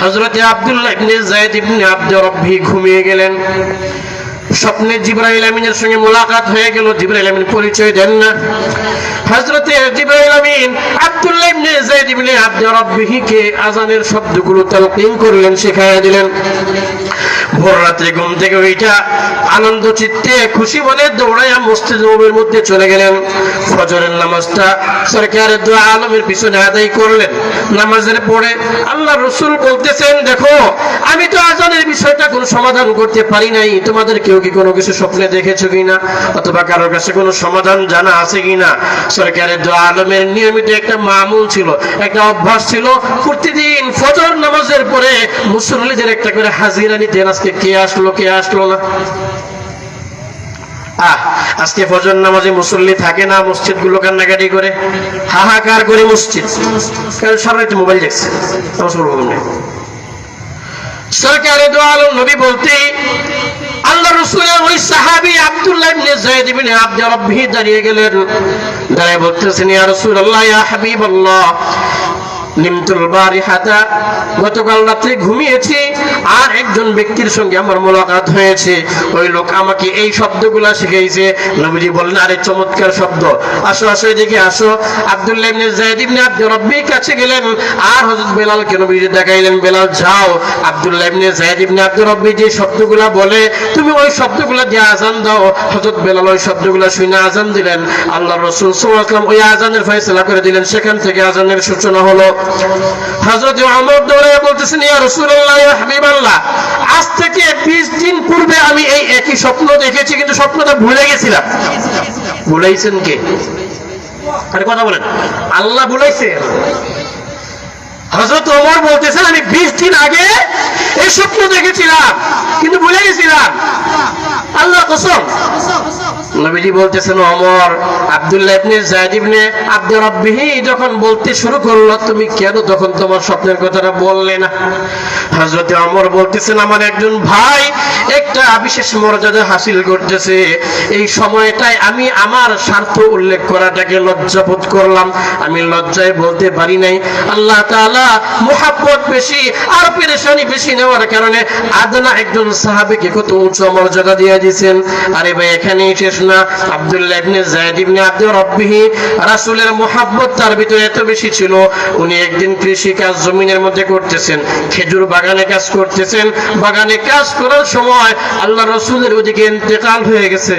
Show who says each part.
Speaker 1: হযরতে আব্দুল্লাহ ইবনে ইবনে আব্দ রব্বি ঘুমিয়ে গেলেন। স্বপ্নে জিব্রাইল আমিনের সঙ্গে মোলাকাত হয়ে গেল। জিব্রাইল আমিন পরিচয় দেন না। হজরতে জিব্রাইল আমিন আব্দুল্লাহ ইবনে জায়েদ ইবনে আব্দ রব্বিহিকে আজানের শব্দগুলো তালকিন করলেন শেখায় দিলেন। ভোর রাত্রে ঘুম থেকে ওইটা আনন্দ চিত্তে খুশি মনে দৌড়াইয়া মসজিদ নবীর মধ্যে চলে গেলেন। ফজরের নামাজটা সরকারের দোয়া আলমের পিছনে আদায় করলেন। নামাজের পরে আল্লাহ রসুল বলতেছেন, দেখো, আমি তো আজানের বিষয়টা কোনো সমাধান করতে পারি নাই। তোমাদের কেউ কি কোনো কিছু স্বপ্নে দেখেছ কিনা? অথবা কারোর কাছে কোনো সমাধান জানা আছে কিনা? সরকারের দোয়া আলমের নিয়মিত একটা মামুল ছিল, একটা অভ্যাস ছিল। প্রতিদিন ফজর নামাজের পরে মুসল্লিদের একটা করে হাজিরা নিতেন আজকে। কে আসলো কে আসলো না? আজকে ফজর নামাজে মুসল্লি থাকে না মসজিদগুলো কান্নাকাটি করে, হাহাকার করে মসজিদ। মোবাইল দেখছে সরকারে আলম নবী বলতে আল্লাহ রসুলের ওই সাহাবী আব্দুল্লাহ আব্দ দাঁড়িয়ে নিমতুল বারিহাতা, গতকাল রাত্রে ঘুমিয়েছি আর একজন ব্যক্তির সঙ্গে আমার মোলাকাত হয়েছে। ওই লোক আমাকে এই শব্দগুলা শিখিয়েছে নবীজি বললেন, আরে চমৎকার শব্দ। আসো আসো, এদিকে আসো। ইবনে যায়েদ ইবনে আব্দ রব্বির কাছে গেলেন। আর হযরত নবীজি দেখাইলেন, বেলাল, যাও। আব্দুল্লাহ ইবনে যায়েদ ইবনে আব্দ রব্বি যে শব্দগুলা বলে, তুমি ওই শব্দগুলা দিয়ে আজান দাও। হযরত বেলাল ওই শব্দগুলা শুনে আজান দিলেন। আল্লাহ রাসূল সাল্লাল্লাহু আলাইহি ওই আজানের ফয়সালা করে দিলেন। সেখান থেকে আজানের সূচনা হলো হযরত ওমর দৌড়ে বলতেছেন, ইয়া হাবিবাল্লাহ, আজ থেকে 20 দিন পূর্বে আমি এই একই স্বপ্ন দেখেছি, কিন্তু স্বপ্নটা ভুলে গেছিলাম। ভুলাইছেন কে? কথা বলেন। আল্লাহ ভুলাইছে। হযরত ওমর বলতেছেন, আমি 20 দিন আগে এই স্বপ্ন দেখেছিলাম, কিন্তু ভুলে গেছিলাম। আল্লাহ কসম। নবীজি বলতেছেন, অমর, আব্দুল্লাহ ইবনে যায়েদ ইবনে আব্দ রাব্বিহি যখন বলতে শুরু করল, তুমি কেন তখন তোমার স্বপ্নের কথাটা বললে না? হযরত অমর বলতেছেন, আমার একজন ভাই একটা বিশেষ মর্যাদা হাসিল করতেছে। এই সময়টায় আমি আমার স্বার্থ উল্লেখ করাটাকে লজ্জাবোধ করলাম। আমি লজ্জায় বলতে পারি নাই। আল্লাহ তাআলা মুহাব্বত বেশি আর পেরেশানি বেশি নেওয়ার কারণে আদনা একজন সাহাবীকে কত উচ্চ মর্যাদা দিয়ে দিয়েছেন। আরে ভাই, এখানেই শেষ না, আব্দুল্লাহ তার ভিতরে এত বেশি ছিল, উনি একদিন কৃষি কাজ জমিনের মধ্যে করতেছেন, খেজুর বাগানে কাজ করতেছেন, বাগানে কাজ করার সময় আল্লাহ রসুলের ওদিকে ইন্তেকাল হয়ে গেছে।